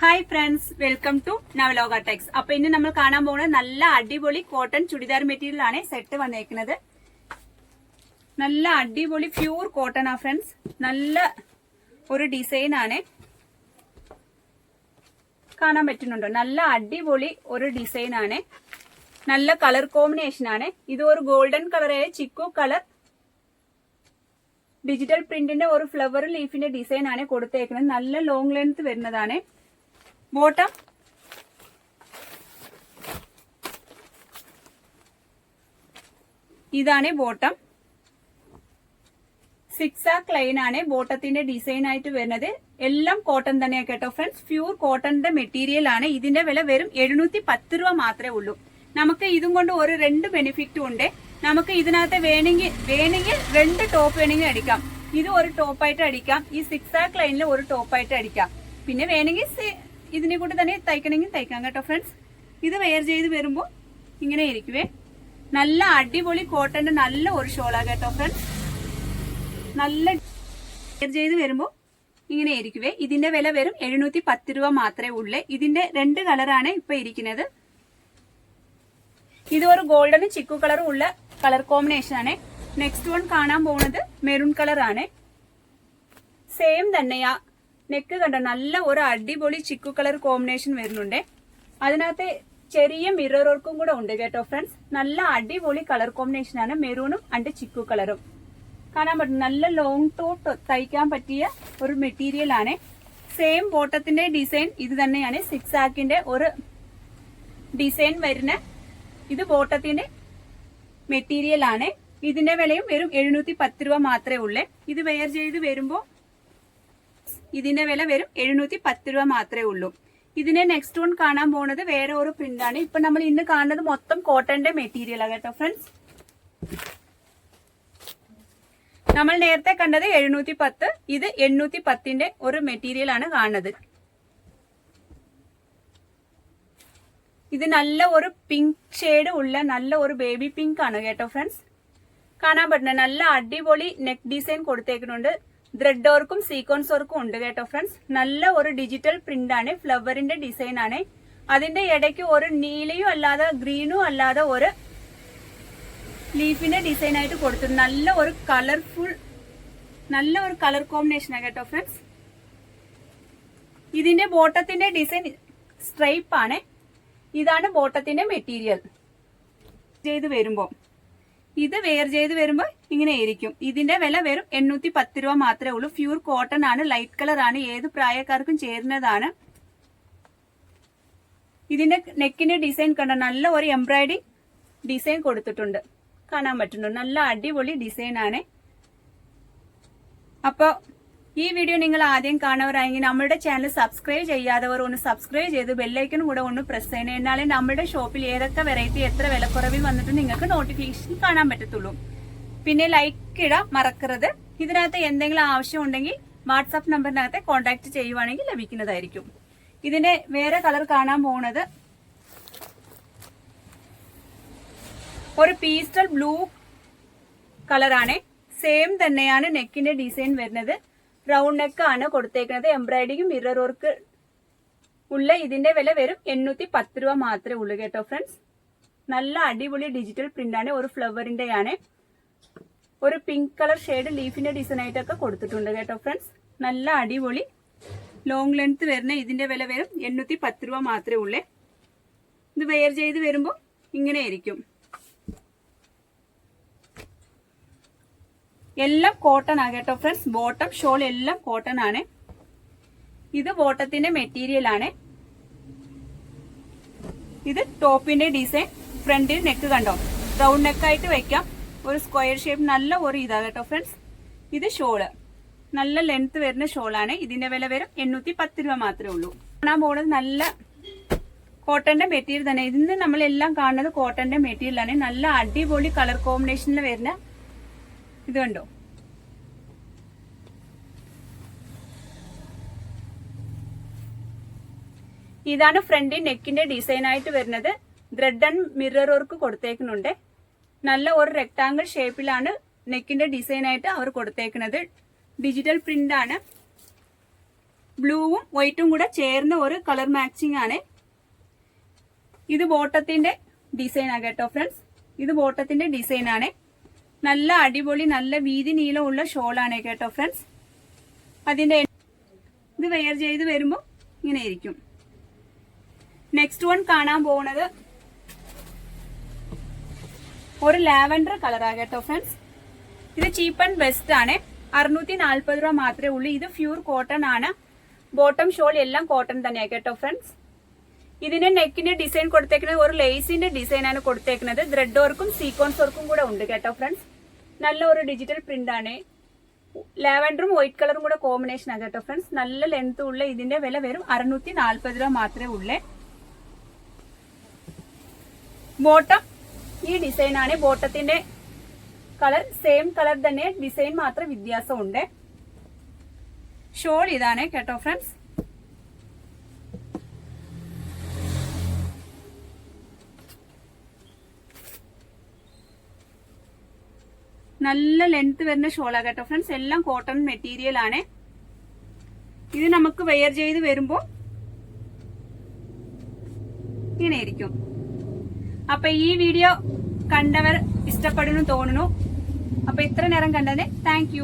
Hi friends welcome to Navaloka Tex അപ്പൊ ഇന്ന് നമ്മൾ കാണാൻ പോകുന്നത് നല്ല അടിപൊളി കോട്ടൺ ചുടിദാർ മെറ്റീരിയൽ ആണ് സെറ്റ് വന്നേക്കുന്നത്. നല്ല അടിപൊളി പ്യൂർ കോട്ടൺ ആ ഫ്രണ്ട്സ് നല്ല ഒരു ഡിസൈൻ ആണ്. കാണാൻ പറ്റുന്നുണ്ടോ? നല്ല അടിപൊളി ഒരു ഡിസൈൻ ആണ്. നല്ല കളർ കോമ്പിനേഷൻ ആണ്. ഇത് ഒരു ഗോൾഡൻ കളറായ ചിക്കു കളർ ഡിജിറ്റൽ പ്രിന്റിന്റെ ഒരു ഫ്ലവർ ലീഫിന്റെ ഡിസൈൻ ആണ് കൊടുത്തേക്കുന്നത്. നല്ല ലോങ് ലെങ്ത് വരുന്നതാണ്. ബോട്ടം. ഇതാണ് ബോട്ടം. സിക്സ് ലൈൻ ആണ് ബോട്ടത്തിന്റെ ഡിസൈൻ ആയിട്ട് വരുന്നത്. എല്ലാം കോട്ടൺ തന്നെയാണ് കേട്ടോ ഫ്രണ്ട്സ്. പ്യൂർ കോട്ടണിന്റെ മെറ്റീരിയൽ ആണ്. ഇതിന്റെ വില വെറും എഴുന്നൂറ്റി പത്ത് രൂപ മാത്രമേ ഉള്ളൂ. നമുക്ക് ഇതും കൊണ്ട് ഒരു രണ്ട് ബെനിഫിറ്റും ഉണ്ട്. നമുക്ക് ഇതിനകത്ത് വേണമെങ്കിൽ വേണമെങ്കിൽ രണ്ട് ടോപ്പ് വേണമെങ്കിൽ അടിക്കാം. ഇത് ഒരു ടോപ്പായിട്ട് അടിക്കാം. ഈ സിക്സ് ലൈനിൽ ഒരു ടോപ്പായിട്ട് അടിക്കാം. പിന്നെ വേണമെങ്കിൽ ഇതിനെ കൂടി തന്നെ തയ്ക്കണമെങ്കിൽ തയ്ക്കാം കേട്ടോ ഫ്രണ്ട്സ് ഇത് വെയർ ചെയ്ത് വരുമ്പോൾ ഇങ്ങനെ ഇരിക്കുവേ. നല്ല അടിപൊളി കോട്ടന്റെ നല്ല ഒരു ഷോളാ കേട്ടോ ഫ്രണ്ട്സ് നല്ല വെയർ ചെയ്ത് വരുമ്പോൾ ഇങ്ങനെ ഇരിക്കുവേ. ഇതിന്റെ വില വെറും എഴുന്നൂറ്റി പത്ത് രൂപ മാത്രമേ ഉള്ളേ. ഇതിന്റെ രണ്ട് കളറാണ് ഇപ്പൊ ഇരിക്കുന്നത്. ഇത് ഒരു ഗോൾഡനും ചിക്കു കളറും ഉള്ള കളർ കോമ്പിനേഷൻ ആണ്. നെക്സ്റ്റ് വൺ കാണാൻ പോകുന്നത് മെറൂൺ കളർ ആണ്. സെയിം തന്നെയാ. നെക്ക് കണ്ട? നല്ല ഒരു അടിപൊളി ചിക്കു കളർ കോമ്പിനേഷൻ വരുന്നുണ്ട്. അതിനകത്ത് ചെറിയ മിറർ വർക്കും കൂടെ ഉണ്ട് കേട്ടോ ഫ്രണ്ട്സ്. നല്ല അടിപൊളി കളർ കോമ്പിനേഷൻ ആണ് മെറൂണും അണ്ട് ചിക്കു കളറും. കാണാൻ പറ്റും. നല്ല ലോങ് ടോട്ട് തയ്ക്കാൻ പറ്റിയ ഒരു മെറ്റീരിയൽ ആണ്. സെയിം ബോട്ടത്തിന്റെ ഡിസൈൻ ഇത് തന്നെയാണ്. സിക്സ് ആക്കിന്റെ ഒരു ഡിസൈൻ വരുന്ന ഇത് ബോട്ടത്തിന്റെ മെറ്റീരിയൽ ആണ്. ഇതിന്റെ വിലയും വെറും എഴുന്നൂറ്റി പത്ത് രൂപ മാത്രമേ ഉള്ളൂ. ഇത് വെയർ ചെയ്ത് വരുമ്പോൾ ഇതിന്റെ വില വരും എഴുന്നൂറ്റി പത്ത് രൂപ മാത്രമേ ഉള്ളൂ. ഇതിനെ നെക്സ്റ്റ് വൺ കാണാൻ പോകുന്നത് വേറെ ഒരു പ്രിന്റ് ആണ്. ഇപ്പൊ നമ്മൾ ഇന്ന് കാണുന്നത് മൊത്തം കോട്ടന്റെ മെറ്റീരിയലാണ് കേട്ടോ ഫ്രണ്ട്സ് നമ്മൾ നേരത്തെ കണ്ടത് എഴുന്നൂറ്റി പത്ത് ഇത് എണ്ണൂറ്റി പത്തിന്റെ ഒരു മെറ്റീരിയൽ ആണ് കാണുന്നത്. ഇത് നല്ല ഒരു പിങ്ക് ഷെയ്ഡ് ഉള്ള നല്ല ഒരു ബേബി പിങ്ക് ആണ് കേട്ടോ ഫ്രണ്ട്സ് കാണാൻ പറ്റുന്ന നല്ല അടിപൊളി നെക്ക് ഡിസൈൻ കൊടുത്തേക്കുന്നുണ്ട്. ത്രെഡ് വർക്കും സീക്വൻസ് വർക്കും ഉണ്ട് കേട്ടോ ഫ്രണ്ട്സ് നല്ല ഒരു ഡിജിറ്റൽ പ്രിന്റ് ആണ് ഫ്ലവറിന്റെ ഡിസൈൻ ആണ്. അതിന്റെ ഇടയ്ക്ക് ഒരു നീലയും അല്ലാതെ ഗ്രീനും അല്ലാതെ ഒരു ലീഫിന്റെ ഡിസൈൻ ആയിട്ട് കൊടുത്തു. നല്ല ഒരു കളർഫുൾ നല്ല ഒരു കളർ കോമ്പിനേഷൻ ആണ് കേട്ടോ ഫ്രണ്ട്സ് ഇതിന്റെ ബോട്ടത്തിന്റെ ഡിസൈൻ സ്ട്രൈപ്പ് ആണ്. ഇതാണ് ബോട്ടത്തിന്റെ മെറ്റീരിയൽ ചെയ്ത് വരുമ്പോൾ ഇത് വെയർ ചെയ്ത് വരുമ്പോൾ ഇങ്ങനെ ആയിരിക്കും ഇതിന്റെ വില വെറും എണ്ണൂറ്റി പത്ത് രൂപ മാത്രമേ ഉള്ളൂ. പ്യൂർ കോട്ടൺ ആണ് ലൈറ്റ് കളർ ആണ് ഏത് പ്രായക്കാർക്കും ചേരുന്നതാണ്. ഇതിന്റെ നെക്കിന്റെ ഡിസൈൻ കണ്ട നല്ല ഒരു എംബ്രോയിഡറി ഡിസൈൻ കൊടുത്തിട്ടുണ്ട്. കാണാൻ പറ്റുന്നുണ്ട്. നല്ല അടിപൊളി ഡിസൈൻ ആണ്. അപ്പോൾ ഈ വീഡിയോ നിങ്ങൾ ആദ്യം കാണവരായെങ്കിൽ നമ്മുടെ ചാനൽ സബ്സ്ക്രൈബ് ചെയ്യാത്തവർ ഒന്ന് സബ്സ്ക്രൈബ് ചെയ്ത് ബെല്ലൈക്കനും കൂടെ ഒന്ന് പ്രസ് ചെയ്യണം. എന്നാലേ നമ്മുടെ ഷോപ്പിൽ ഏതൊക്കെ വെറൈറ്റി എത്ര വിലക്കുറവിൽ വന്നിട്ട് നിങ്ങൾക്ക് നോട്ടിഫിക്കേഷൻ കാണാൻ പറ്റത്തുള്ളൂ. പിന്നെ ലൈക്ക് ഇടാൻ മറക്കരുത്. ഇതിനകത്ത് എന്തെങ്കിലും ആവശ്യം ഉണ്ടെങ്കിൽ വാട്സാപ്പ് നമ്പറിനകത്ത് കോൺടാക്ട് ചെയ്യുവാണെങ്കിൽ ലഭിക്കുന്നതായിരിക്കും. ഇതിന്റെ വേറെ കളർ കാണാൻ പോകുന്നത് ഒരു പീസ്റ്റൽ ബ്ലൂ കളറാണ് സെയിം തന്നെയാണ് നെക്കിന്റെ ഡിസൈൻ വരുന്നത്. റൗണ്ട് നെക്ക് ആണ് കൊടുത്തേക്കുന്നത്. എംബ്രോയിഡറിയും മിറർ വർക്ക് ഉള്ള ഇതിന്റെ വില വെറും എണ്ണൂറ്റി പത്ത് രൂപ മാത്രമേ ഉള്ളൂ കേട്ടോ ഫ്രണ്ട്സ് നല്ല അടിപൊളി ഡിജിറ്റൽ പ്രിന്റ് ആണ്. ഒരു ഫ്ലവറിന്റെ ആണ് ഒരു പിങ്ക് കളർ ഷെയ്ഡ് ലീഫിന്റെ ഡിസൈൻ ആയിട്ടൊക്കെ കൊടുത്തിട്ടുണ്ട് കേട്ടോ ഫ്രണ്ട്സ് നല്ല അടിപൊളി. ലോങ് ലെങ്ത് വരുന്ന ഇതിന്റെ വില വരും എണ്ണൂറ്റി പത്ത് രൂപ മാത്രമേ ഉള്ളേ. ഇത് വെയർ ചെയ്ത് വരുമ്പോൾ ഇങ്ങനെ ആയിരിക്കും. എല്ലാം കോട്ടൺ ആ കേട്ടോ ഫ്രണ്ട്സ് ബോട്ടം ഷോൾ എല്ലാം കോട്ടൺ ആണ്. ഇത് ബോട്ടത്തിന്റെ മെറ്റീരിയൽ ആണ്. ഇത് ടോപ്പിന്റെ ഡിസൈൻ ഫ്രണ്ടിൽ നെക്ക് കണ്ടോ? റൗണ്ട് നെക്കായിട്ട് വെക്കാം. ഒരു സ്ക്വയർ ഷേപ്പ് നല്ല ഒരു ഇതാ കേട്ടോ ഫ്രണ്ട്സ് ഇത് ഷോൾ നല്ല ലെങ്ത് വരുന്ന ഷോളാണ് ഇതിന്റെ വില വരും എണ്ണൂറ്റി പത്ത് രൂപ മാത്രമേ ഉള്ളൂ. കാണാൻ പോകുന്നത് നല്ല കോട്ടന്റെ മെറ്റീരിയൽ തന്നെ. ഇതിന് നമ്മളെല്ലാം കാണുന്നത് കോട്ടന്റെ മെറ്റീരിയൽ ആണ്. നല്ല അടിപൊളി കളർ കോമ്പിനേഷനിൽ വരുന്ന ഇത് കണ്ടോ? ഇതാണ് ഫ്രണ്ടിൽ നെക്കിന്റെ ഡിസൈൻ ആയിട്ട് വരുന്നത്. ത്രെഡ് ആൻഡ് മിറർ വർക്ക് കൊടുത്തേക്കുന്നുണ്ട്. നല്ല ഒരു റെക്ടാങ്കിൾ ഷേപ്പിലാണ് നെക്കിന്റെ ഡിസൈൻ ആയിട്ട് അവർ കൊടുത്തേക്കുന്നത്. ഡിജിറ്റൽ പ്രിന്റ് ആണ്. ബ്ലൂവും വൈറ്റും കൂടെ ചേർന്ന ഒരു കളർ മാച്ചിങ് ആണ്. ഇത് ബോട്ടത്തിന്റെ ഡിസൈൻ ആണ് കേട്ടോ ഫ്രണ്ട്സ് ഇത് ബോട്ടത്തിന്റെ ഡിസൈൻ ആണ്. നല്ല അടിപൊളി നല്ല വീതി നീളമുള്ള ഷോളാണ് കേട്ടോ ഫ്രണ്ട്സ് അതിന്റെ ഇത് വെയർ ചെയ്ത് വരുമ്പോൾ ഇങ്ങനെ ഇരിക്കും. നെക്സ്റ്റ് വൺ കാണാൻ പോകുന്നത് ഒരു ലാവൻഡർ കളറാ കേട്ടോ ഫ്രണ്ട്സ് ഇത് ചീപ്പ് ആൻഡ് ബെസ്റ്റ് ആണ്. അറുന്നൂറ്റി നാല്പത് രൂപ മാത്രമേ ഉള്ളൂ. ഇത് പ്യൂർ കോട്ടൺ ആണ്. ബോട്ടം ഷോൾ എല്ലാം കോട്ടൺ തന്നെയാണ് കേട്ടോ ഫ്രണ്ട്സ് ഇതിന് നെക്കിന്റെ ഡിസൈൻ കൊടുത്തേക്കുന്നത് ഒരു ലേസിന്റെ ഡിസൈൻ ആണ് കൊടുത്തേക്കുന്നത്. ത്രെഡ് വർക്കും സീക്വൻസ് വർക്കും കൂടെ ഉണ്ട് കേട്ടോ ഫ്രണ്ട്സ് നല്ല ഒരു ഡിജിറ്റൽ പ്രിന്റ് ആണ്. ലാവൻഡറും വൈറ്റ് കളറും കൂടെ കോമ്പിനേഷൻ ആണ് കേട്ടോ ഫ്രണ്ട്സ് നല്ല ലെങ്ത് ഉള്ള ഇതിന്റെ വില വെറും അറുന്നൂറ്റി നാല്പത് രൂപ മാത്രമേ ഉള്ളേ. ബോട്ടം. ഈ ഡിസൈൻ ആണ് ബോട്ടത്തിന്റെ കളർ. സെയിം കളർ തന്നെ ഡിസൈൻ മാത്രം വ്യത്യാസമുണ്ട്. ഷോൾ ഇതാണ് കേട്ടോ ഫ്രണ്ട്സ് നല്ല ലെങ്ത് വരുന്ന ഷോളാ കേട്ടോ ഫ്രണ്ട്സ് എല്ലാം കോട്ടൺ മെറ്റീരിയൽ ആണ്. ഇത് നമുക്ക് വെയർ ചെയ്ത് വരുമ്പോ ഇങ്ങനെ ഇരിക്കും. അപ്പൊ ഈ വീഡിയോ കണ്ടവർ ഇഷ്ടപ്പെടുന്നു തോന്നുന്നു. അപ്പൊ ഇത്ര നേരം കണ്ടതിന് താങ്ക്